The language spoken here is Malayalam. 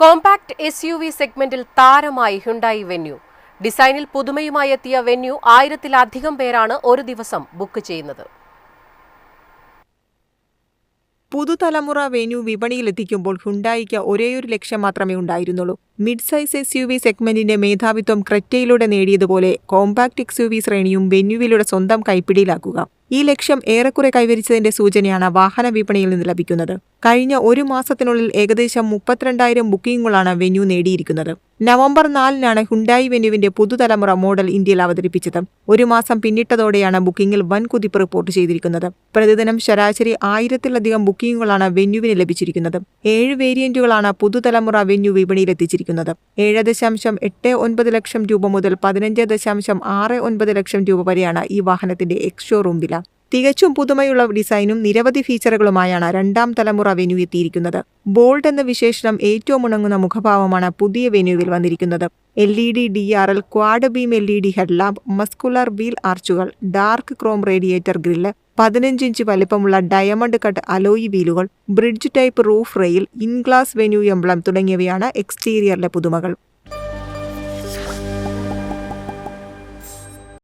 കോമ്പാക്ട് എസ് യു വി സെഗ്മെന്റിൽ താരമായി ഹുണ്ടായി വെന്യൂ. ഡിസൈനിൽ പുതുമയുമായി എത്തിയ വെന്യൂ ആയിരത്തിലധികം പേരാണ് ഒരു ദിവസം ബുക്ക് ചെയ്യുന്നത്. പുതുതലമുറ വെന്യൂ വിപണിയിലെത്തിക്കുമ്പോൾ ഹുണ്ടായിക്ക് ഒരേയൊരു ലക്ഷ്യം മാത്രമേ ഉണ്ടായിരുന്നുള്ളൂ. Mid size S U V സെഗ്മെന്റിന്റെ മേധാവിത്വം ക്രെറ്റയിലൂടെ നേടിയതുപോലെ കോമ്പാക്ട് എക്സ് യു വി ശ്രേണിയും വെന്യുവിലൂടെ സ്വന്തം കൈപ്പിടിയിലാക്കുക. ഈ ലക്ഷ്യം ഏറെക്കുറെ കൈവരിച്ചതിന്റെ സൂചനയാണ് വാഹന വിപണിയിൽ നിന്ന് ലഭിക്കുന്നത്. കഴിഞ്ഞ ഒരു മാസത്തിനുള്ളിൽ ഏകദേശം മുപ്പത്തിരണ്ടായിരം ബുക്കിംഗുകളാണ് വെന്യൂ നേടിയിരിക്കുന്നത്. നവംബർ നാലിനാണ് ഹുണ്ടായി വെന്യുവിന്റെ പുതുതലമുറ മോഡൽ ഇന്ത്യയിൽ അവതരിപ്പിച്ചത്. ഒരു മാസം പിന്നിട്ടതോടെയാണ് ബുക്കിംഗിൽ വൻ കുതിപ്പ് റിപ്പോർട്ട് ചെയ്തിരിക്കുന്നത്. പ്രതിദിനം ശരാശരി ആയിരത്തിലധികം ബുക്കിംഗുകളാണ് വെന്യുവിന് ലഭിച്ചിരിക്കുന്നത്. ഏഴ് വേരിയന്റുകളാണ് പുതുതലമുറ വെന്യു വിപണിയിൽ എത്തിച്ചിരിക്കുന്നത് ഏഴ് ദശാംശം എട്ട് ഒൻപത് ലക്ഷം രൂപ മുതൽ പതിനഞ്ച് ദശാംശം ആറ് ഒൻപത് ലക്ഷം രൂപ വരെയാണ് ഈ വാഹനത്തിന്റെ എക്സ് ഷോറൂം വില. തികച്ചും പുതുമയുള്ള ഡിസൈനും നിരവധി ഫീച്ചറുകളുമായാണ് രണ്ടാം തലമുറ വെന്യൂ എത്തിയിരിക്കുന്നത്. ബോൾഡ് എന്ന വിശേഷണം ഏറ്റവും ഉണങ്ങുന്ന മുഖഭാവമാണ് പുതിയ വെന്യൂവിൽ വന്നിരിക്കുന്നത്. L E D D R L quad beam L E D headlamp muscular wheel ആർച്ചുകൾ dark chrome radiator grille പതിനഞ്ച് ഇഞ്ച് വലിപ്പമുള്ള diamond cut alloy വീലുകൾ bridge type roof rail in glass Venue emblem തുടങ്ങിയവയാണ് എക്സ്റ്റീരിയറിലെ പുതുമകൾ.